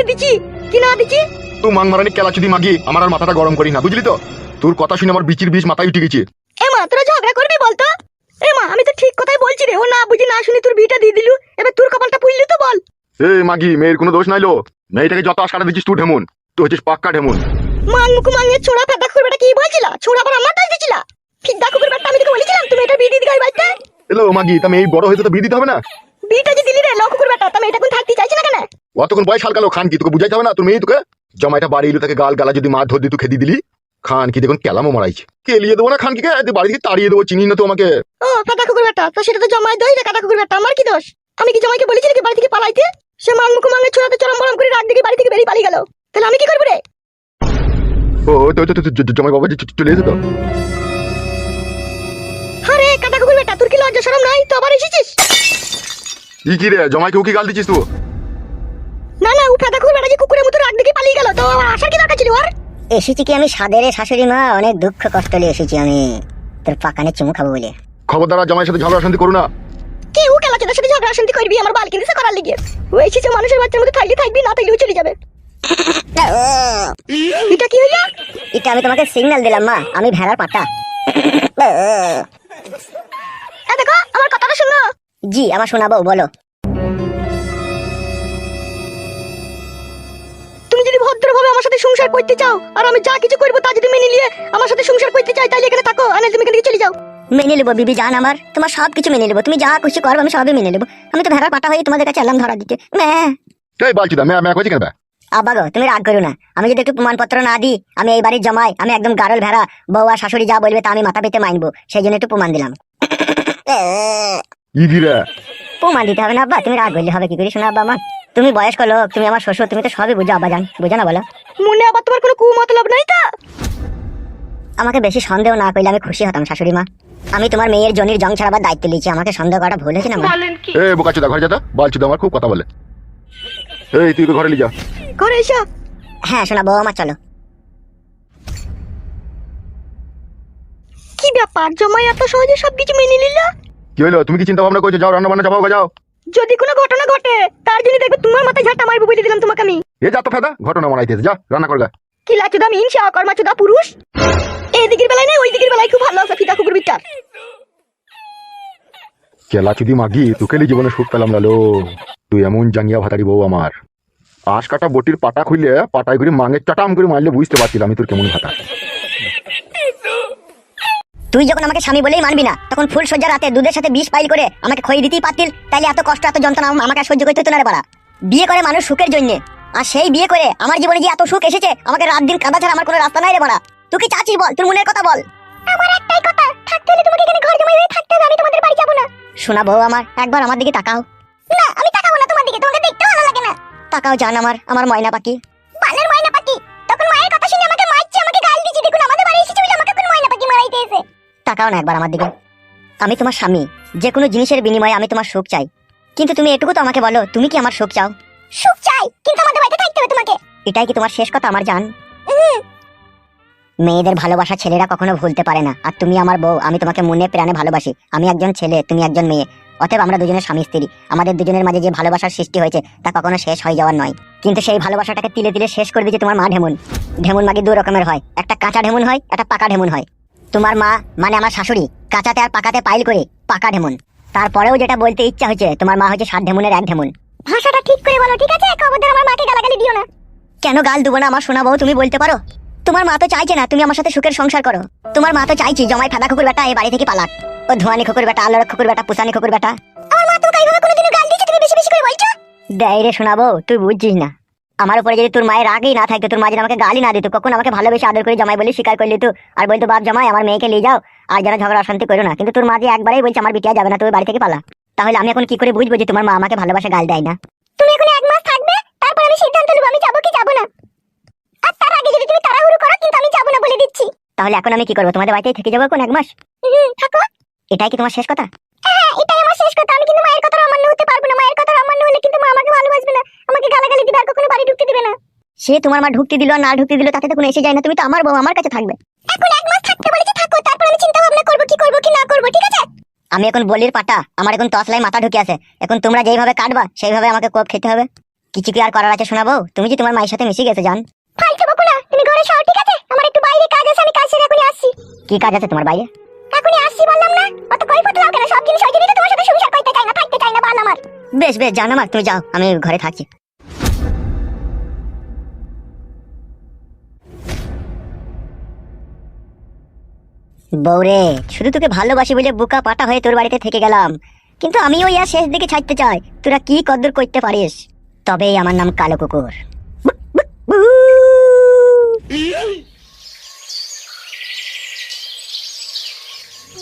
চারটে দিছি কি না দিছি তুই মাং মারানি কেলা চুদি মাগি আমার আর মাথাটা গরম করি না বুঝলি তো তোর কথা শুনে আমার বিচির বিষ মাথায় উঠে গেছে এ মা তোরা ঝগড়া করবি বলতো এ মা আমি তো ঠিক কথাই বলছি রে ও না বুঝি না শুনি তোর বিটা দিয়ে দিলু এবার তোর কপালটা পুইলি তো বল এ মাগি মেয়ের কোনো দোষ নাইলো মেয়েটাকে যত দিচ্ছিস তুই ঢেমুন তুই হচ্ছিস পাক্কা ঢেমুন মাং মুকু মাঙে ছোড়া ফেদা কি বলছিলা ছোড়া আবার আমার দাস দিছিলা ফিদা কুকুর বেটা আমি তোকে বলেছিলাম তুমি এটা বিয়ে দিয়ে দিগাই বাইতে এলো মাগি তা মেয়ে বড় হয়েছে তো বিয়ে দিতে হবে না বিটা যে দিলি রে লো কুকুর বেটা তুমি এটা কোন থাকতে চাইছি না কেন অতক্ষণ বয়স হালকালো খান কি তোকে বুঝাইতে হবে না? তোর মেয়ে তোকে? জমাইটা বাড়ি এলো তাকে গাল গালা যদি মা ধর দিয়ে তুই খেদি দিলি। খান কি দেখুন কেলামও মারাইছে। কেলিয়ে দেবো না খান কি বাড়ি থেকে তাড়িয়ে দেবো চিনি না তো আমাকে? ও ফেদা কুকুর বেটা তো সেটা তো জমাই দই রে কাটা কুকুর বেটা আমার কি দোষ? আমি কি জমাইকে বলেছি নাকি বাড়ি থেকে পালাইতে? সে ছোড়াতে চরম বরম করে রাত দিকে বাড়ি থেকে বেরিয়ে পালিয়ে গেল। তাহলে আমি কি করব রে? ও তো তো- তো- জমাই বাবা চলে এসে তো। আরে কাটা কুকুর বেটা তোর কি লজ্জা শরম নাই? তো আবার এসেছিস? কি রে জমাইকে কি গাল দিচ্ছিস তুই? ফেদা বেটা যে কুকুরের মতো রাত দিকে পালিয়ে গেল। তো আসার কি দরকার ছিল আর? এসেছি কি আমি সাদের শাশুড়ি মা? অনেক দুঃখ কষ্ট নিয়ে এসেছি আমি। তোর পাকানে চুমু খাব বলে। খবরদার জামাইয়ের সাথে ঝগড়া শান্তি করো না। কি ও কেলা চোদার সাথে ঝগড়া শান্তি করবি? আমার করার লিগে। ও এসেছে মানুষের বাচ্চার মধ্যে থাকলে থাকবি না থাকলেও চলে যাবে। এটা কি হইল? এটা আমি তোমাকে সিগন্যাল দিলাম মা। আমি ভেড়ার পাটা দেখো আমার কথাটা শুনো। জি আমার শোনাবো বলো। আমার সাথে সংসার করতে চাও? আর আমি যা কিছু করব তা যদি মেনে নিয়ে আমার সাথে সংসার করতে চাই তাহলে এখানে থাকো আর তুমি এখান চলে যাও। মেনে নেব বিবি জান আমার। তোমার সব কিছু মেনে নেব। তুমি যা খুশি করব আমি সবই মেনে নেব। আমি তো ভেড়ার পাটা হয়ে তোমাদের কাছে এলাম ধরা দিতে। ম্যাঁ এই বালছি দা ম্যা ম্যা কইছি কেন বে? তুমি রাগ করো না। আমি যদি একটু প্রমাণপত্র না দিই আমি এই বাড়ির জমাই আমি একদম গারল ভেড়া বউ আর শাশুড়ি যা বলবে তা আমি মাথা পেতে মানবো সেই জন্য একটু প্রমাণ দিলাম। প্রমাণ দিতে হবে না আব্বা তুমি রাগ করলে হবে কি করে শোনা আব্বা আমার? তুমি বয়স্ক লোক তুমি আমার শ্বশুর তুমি তো সবই বুঝো আব্বা জান বুঝো না বলো। মনে আবার তোমার কোনো কুমতলব নাই তা? আমাকে বেশি সন্দেহ না করলে আমি খুশি হতাম শাশুড়ি মা। আমি তোমার মেয়ের জনির জং ছাড়াবার দায়িত্ব নিয়েছি আমাকে সন্দেহ করাটা ভুল হয়েছে না মা? এ বোকাচোদা ঘরে যা তো। বালছি আমার খুব কথা বলে। এই তুই তো ঘরে লিয়ে যা। ঘরে এসো। হ্যাঁ শোনা বউ আমার চলো। কি ব্যাপার? জমাই এত সহজে সবকিছু মেনে নিল? কি হলো তুমি কি চিন্তা ভাবনা করছ? যাও রান্না বান্না যাব যাও। যদি কোনো ঘটনা ঘটে তার জন্য দেখবে তোমার মাথায় ঝাঁটা মারবো বলে দিলাম তোমাকে আমি। এ যা তো ফেদা ঘটনা বানাইতেছে যা রান্না করগা কি লাচুদা মিন সে অকর্মা চুদা পুরুষ। এই দিকের বেলায় নেই ওই দিকের বেলায় খুব ভালো আছে ফিতা কুকুর বিটার কেলা চুদি মাগি তোকে লি জীবনে সুখ পেলাম লালো। তুই এমন জাঙ্গিয়া ভাতারি বউ আমার। আশ কাটা বটির পাটা খুললে পাটায় করে মাঙের চাটাম করে মারলে বুঝতে পারছিলাম আমি তোর কেমন ভাতা। তুই যখন আমাকে স্বামী বলেই মানবি না তখন ফুল সজ্জা রাতে দুধের সাথে বিষ পাইল করে আমাকে খই দিতেই পারতিল তাইলে এত কষ্ট এত যন্ত্রণা আমাকে সহ্য করতে হতো না রে বাড়া। বিয়ে করে মানুষ সুখের জন্য আর সেই বিয়ে করে আমার জীবনে যে এত সুখ এসেছে আমাকে রাত দিন কাঁদা ছাড়া আমার কোনো রাস্তা নাই রে বাড়া। তুই কি চাচ্ছিস বল তোর মনের কথা বল। আমার একটাই কথা থাকতে হলে তোমাকে এখানে ঘর জমাই হয়ে থাকতে হবে আমি তোমাদের বাড়ি যাব না। শোনা বউ আমার একবার আমার দিকে তাকাও। না আমি তাকাবো না তোমার দিকে তোমাকে দেখতে ভালো লাগে না। তাকাও জান আমার আমার ময়না পাখি। তাকাও না একবার আমার দিকে। আমি তোমার স্বামী যে কোনো জিনিসের বিনিময়ে আমি তোমার সুখ চাই। কিন্তু তুমি এটুকু তো আমাকে বলো তুমি কি আমার সুখ চাও? সুখ চাই কিন্তু আমাদের বাড়িতে থাকতে হবে তোমাকে। এটাই কি তোমার শেষ কথা আমার জান? মেয়েদের ভালোবাসা ছেলেরা কখনো ভুলতে পারে না। আর তুমি আমার বউ আমি তোমাকে মনে প্রাণে ভালোবাসি। আমি একজন ছেলে তুমি একজন মেয়ে। অতএব আমরা দুজনের স্বামী স্ত্রী। আমাদের দুজনের মাঝে যে ভালোবাসার সৃষ্টি হয়েছে তা কখনো শেষ হয়ে যাওয়ার নয়। কিন্তু সেই ভালোবাসাটাকে তিলে তিলে শেষ করে দিয়েছে তোমার মা ঢেমুন। ঢেমুন মাগে দু রকমের হয়। একটা কাঁচা ঢেমুন হয় একটা পাকা ঢেমুন হয়। তোমার মা মানে আমার শাশুড়ি কাঁচাতে আর পাকাতে পাইল করে পাকা ঢেমুন। তারপরেও যেটা বলতে ইচ্ছা হচ্ছে তোমার মা হচ্ছে সাত ঢেমুনের এক ঢেমুন। ভাষাটা ঠিক করে বলো ঠিক আছে? খবরদার আমার মাকে গালাগালি দিও না। কেন গাল দেবো না আমার শোনা বউ তুমি বলতে পারো? তোমার মা তো চাইছে না তুমি আমার সাথে সুখের সংসার করো। তোমার মা তো চাইছি জমাই ফাদা কুকুর বেটা এই বাড়ি থেকে পালাক। ও ধোয়ানি কুকুর বেটা আলোর কুকুর বেটা পুসানি কুকুর বেটা। আমার মা তোকে এইভাবে কোনোদিনও গাল দিচ্ছে তুমি বেশি বেশি করে বলছো? দেয় রে শোনাবো তুই বুঝছিস না। আমার উপরে যদি তোর মায়ের আগেই না থাকতো তোর মা যদি আমাকে গালি না দিত কখন আমাকে ভালোবেসে আদর করে জামাই বলে স্বীকার করলি তো আর বলতো বাপ জামাই আমার মেয়েকে নিয়ে যাও আর যেন ঝগড়া অশান্তি করো না। কিন্তু তোর মা যে একবারেই বলছে আমার বিটিয়া যাবে না তুমি বাড়ি থেকে পালা। তাহলে আমি এখন কি করে বুঝব যে তোমার মা আমাকে ভালোবাসে গাল দেয় না? তুমি এখন এক মাস থাকবে তারপর আমি সিদ্ধান্ত নেব আমি যাব কি যাব না? আর তার আগে যদি তুমি তাড়াহুড়ো করো কিন্তু আমি যাব না বলে দিচ্ছি। তাহলে এখন আমি কি করব? তোমাদের বাড়িতেই থেকে যাব এখন এক মাস? হুম, থাকো। এটাই কি তোমার শেষ কথা? হ্যাঁ এটাই আমার শেষ কথা। আমি কিন্তু মায়ের কথা অমান্য হতে পারব না। মায়ের কথা অমান্য হলে কিন্তু মা আমাকে ভালোবাসবে না। আমাকে গালাগালি দিবে আর কখনো বাড়ি ঢুকতে দিবে না। সে তোমার মা ঢুকতে দিল না ঢুকতে দিল তাতে তো কোনো এসে যায় না। তুমি তো আমার বউ আমার কাছে থাকবে। এখন এক মাস থাকতে বলেছি থাকো। তারপর আমি চিন্তা ভাবনা করব কি করব কি না করব ঠিক আছে? আমি এখন বলির পাটা। আমার এখন তসলাই মাথা ঢুকে আছে। এখন তোমরা যেইভাবে কাটবা সেইভাবে আমাকে কোপ খেতে হবে। কিছু কি আর করার আছে শোনাবো? তুমি যে তোমার মায়ের সাথে মিশে গেছো জান। ফালতু তুমি ঘরে সব ঠিক আছে? আমার একটু বাইরে কাজ আছে আমি কাজ সেরে এখনই আসছি। কি কাজ আছে তোমার বাইরে? আসছি বললাম না। অত কেন? সব জিনিস তোমার সাথে সংসার করতে চাই না। থাকতে চাই না আমার বেশ বেশ জান আমার তুমি যাও। আমি ঘরে থাকছি বৌরে শুধু তোকে ভালোবাসি বলে বুকা পাটা হয়ে তোর বাড়িতে থেকে গেলাম। কিন্তু আমিও ইয়া শেষ দিকে ছাড়তে চাই। তোরা কি কদ্দূর করতে পারিস? তবেই আমার নাম কালো কুকুর।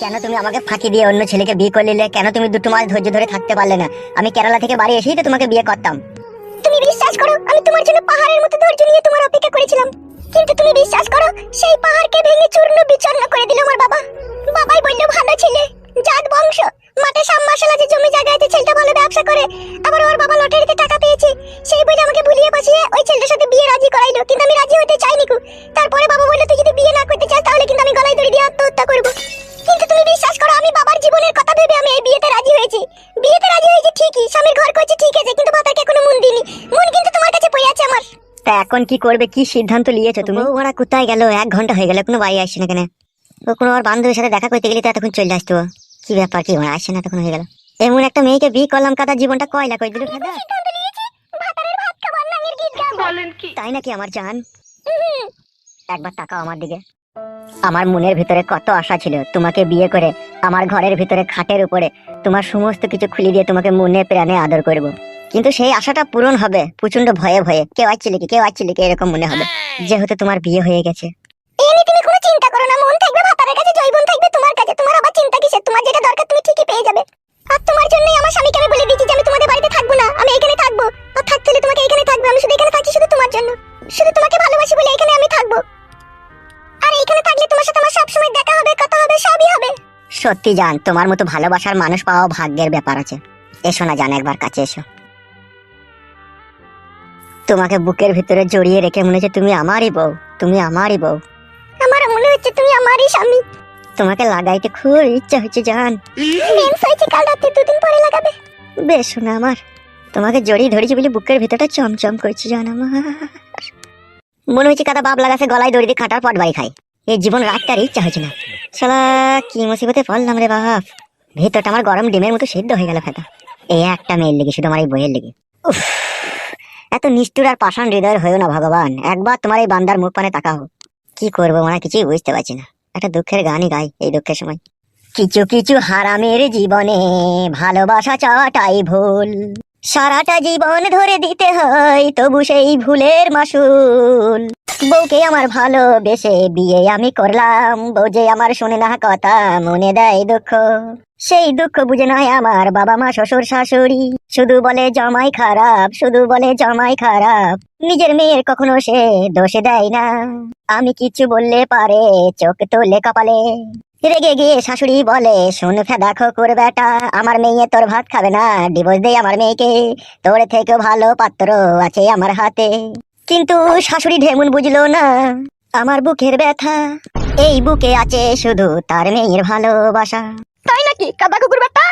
কেন তুমি আমাকে ফাঁকি দিয়ে অন্য ছেলেকে বিয়ে করে নিলে? কেন তুমি দুটো মাস ধৈর্য ধরে থাকতে পারলে না? আমি কেরালা থেকে বাড়ি এসেই তো তোমাকে বিয়ে করতাম। তুমি বিশ্বাস করো, আমি তোমার জন্য পাহাড়ের মতো ধৈর্য নিয়ে তোমার অপেক্ষা করেছিলাম। কিন্তু তুমি বিশ্বাস করো, সেই পাহাড়কে ভেঙে চূর্ণ বিচূর্ণ করে দিল আমার বাবা। বাবাই বলল, ভালো ছেলে, জাত বংশ। মাঠে সাম মাসাল আছে জমি জায়গা আছে ছেলেটা ভালো ব্যবসা করে, আবার ওর বাবা লটারিতে টাকা পেয়েছে, সেই বলে আমাকে ভুলিয়ে পাঠিয়ে এখন কি করবে কি সিদ্ধান্ত নিয়েছো তুমি? ওরা কোথায় গেল? এক ঘণ্টা হয়ে গেল কোনো বাড়ি আসছে না কেন? ও কোনো আর বান্ধবীর সাথে দেখা করতে গেলে তো এতক্ষণ চলে আসতো। কি ব্যাপার কি ওরা আসছে না তখন হয়ে গেল। এমন একটা মেয়েকে বিয়ে করলাম কাদা জীবনটা কয়লা করে দিল তাই নাকি আমার জান? একবার তাকাও আমার দিকে। আমার মনের ভিতরে কত আশা ছিল তোমাকে বিয়ে করে আমার ঘরের ভিতরে খাটের উপরে তোমার সমস্ত কিছু খুলে দিয়ে তোমাকে মনে প্রাণে আদর করব। কিন্তু সেই আশাটা পূরণ হবে প্রচণ্ড ভয়ে ভয়ে। কেউ আসছিল কি কেউ আসছিল কি এরকম মনে হবে যেহেতু তোমার বিয়ে হয়ে গেছে। এই নিয়ে তুমি কোনো চিন্তা করো না মন থাকবে ভাতারের কাছে জৈবন থাকবে তোমার কাছে তোমার আবার চিন্তা কিসের? তোমার যেটা দরকার তুমি ঠিকই পেয়ে যাবে। আর তোমার জন্যই আমার স্বামীকে আমি বলে দিয়েছি যে আমি তোমাদের বাড়িতে থাকব না আমি এখানে থাকব। আর থাকতে হলে তোমাকে এখানে থাকবে আমি শুধু এখানে থাকছি শুধু তোমার জন্য। শুধু তোমাকে ভালোবাসি বলে এখানে আমি থাকব। আর এখানে থাকলে তোমার সাথে আমার সবসময় দেখা হবে কথা হবে সবই হবে। সত্যি জান তোমার মতো ভালোবাসার মানুষ পাওয়া ভাগ্যের ব্যাপার আছে। এসো না জান একবার কাছে এসো। তোমাকে বুকের ভিতরে জড়িয়ে রেখে মনে হচ্ছে তুমি আমারই বউ তুমি আমারই বউ। আমার মনে হচ্ছে তুমি আমারই স্বামী। তোমাকে লাগাইতে খুব ইচ্ছা হচ্ছে জান। মেন্স হয়েছে কাল রাতে দুদিন পরে লাগাবে। বেশ শোনা আমার তোমাকে জড়িয়ে ধরেছি বলে বুকের ভিতরটা চমচম করছে জান আমার। মনে হচ্ছে কাদা বাপ লাগাছে গলায় দড়ি দিয়ে খাটার পট বাড়ি খাই এই জীবন রাখতে আর ইচ্ছা হচ্ছে না। শালা কি মুসিবতে পড়লাম রে বাপ। ভিতরটা আমার গরম ডিমের মতো সেদ্ধ হয়ে গেল ফেটা এই একটা মেয়ের লেগে শুধু আমার এই বইয়ের লেগে। উফ, এত নিষ্ঠুর আর পাষাণ হৃদয়ের হয়েও না, ভগবান। একবার তোমার এই বান্দার মুখ পানে তাকাও। কি করব মানে কিছুই বুঝতে পারছি না। একটা দুঃখের গানই গাই এই দুঃখের সময়। কিছু কিছু হারামের জীবনে ভালোবাসা চাওয়াটাই ভুল। সারাটা জীবন ধরে দিতে হয়, তবু সেই ভুলের মাসুল। বউকে আমার ভালোবেসে বিয়ে আমি করলাম যে আমার শুনে না কথা, মনে দেয় দুঃখ। সেই দুঃখ বুঝে নয় আমার বাবা মা, শ্বশুর শাশুড়ি। শুধু বলে জমাই খারাপ, শুধু বলে জমাই খারাপ। নিজের মেয়ের কখনো সে দোষে দেয় না। আমি কিছু বললে পারে, চোখ তোলে কপালে। রেগে গিয়ে শাশুড়ি বলে, শুন ফেদা খোকুর বেটা, আমার মেয়ে তোর ভাত খাবে না। ডিভোর্স দে আমার মেয়েকে, তোর থেকে ভালো পাত্র আছে আমার হাতে। কিন্তু শাশুড়ি ঢেমুন বুঝলো না, আমার বুকের ব্যথা, এই বুকে আছে শুধু তার মেয়ের ভালোবাসা। তাই নাকি, কাদা কুকুর বেটা?